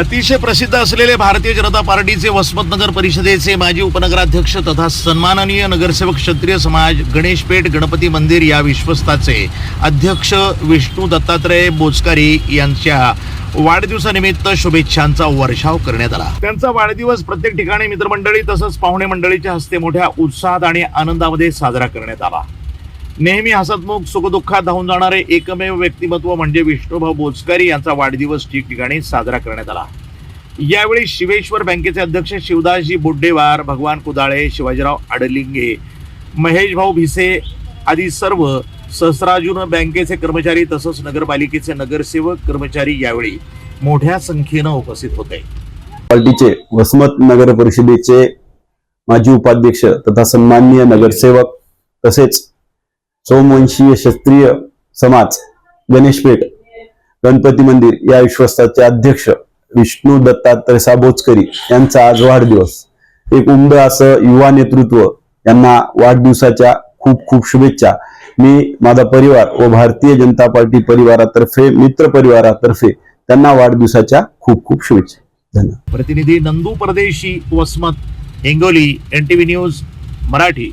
अतिशय प्रसिद्ध असलेले भारतीय जनता पार्टीचे वसमत नगर परिषदेचे माजी उपनगराध्यक्ष तथा सन्माननीय नगरसेवक क्षत्रिय समाज गणेशपेठ गणपती मंदिर या विश्वस्ताचे अध्यक्ष विष्णू दत्तात्रय बोचकारी यांच्या वाढदिवसानिमित्त शुभेच्छांचा वर्षाव करण्यात आला. त्यांचा वाढदिवस प्रत्येक ठिकाणी मित्रमंडळी तसंच पाहुणे मंडळीच्या हस्ते मोठ्या उत्साहात आणि आनंदामध्ये साजरा करण्यात आला. नेहमी हसतमुख सुखदुःखात धावून जाणारे एकमेव व्यक्तिमत्व म्हणजे विष्णुभाऊ बोचकारी यांचा वाढदिवस ठिकठिकाणी साजरा करण्यात आला. यावेळी शिवेश्वर बँकेचे अध्यक्ष शिवदासजी बुड्डेवार भगवान कुदाळे शिवाजीराव आडलिंगे महेश भाऊ भिसे आदी सर्व सहस्रार्जुन बँकेचे कर्मचारी तसंच नगरपालिकेचे नगरसेवक कर्मचारी यावेळी मोठ्या संख्येनं उपस्थित होते. पार्टीचे वसमत नगर परिषदेचे माजी उपाध्यक्ष तथा सन्माननीय नगरसेवक तसेच सोमवंशीय क्षत्रिय समाज गणेशपेठ गणपती मंदिर या विश्वस्ताचे अध्यक्ष विष्णू दत्तात्रय साबोचकरी यांचा आज वाढदिवस. एक उमद असं युवा नेतृत्व यांना वाढदिवसाच्या खूप खूप शुभेच्छा. मी माझा परिवार व भारतीय जनता पार्टी परिवारातर्फे मित्र परिवारातर्फे त्यांना वाढदिवसाच्या खूप खूप शुभेच्छा. धन्यवाद. प्रतिनिधी Nandu Pardeshi Vasmat Hingoli N T V news Marathi.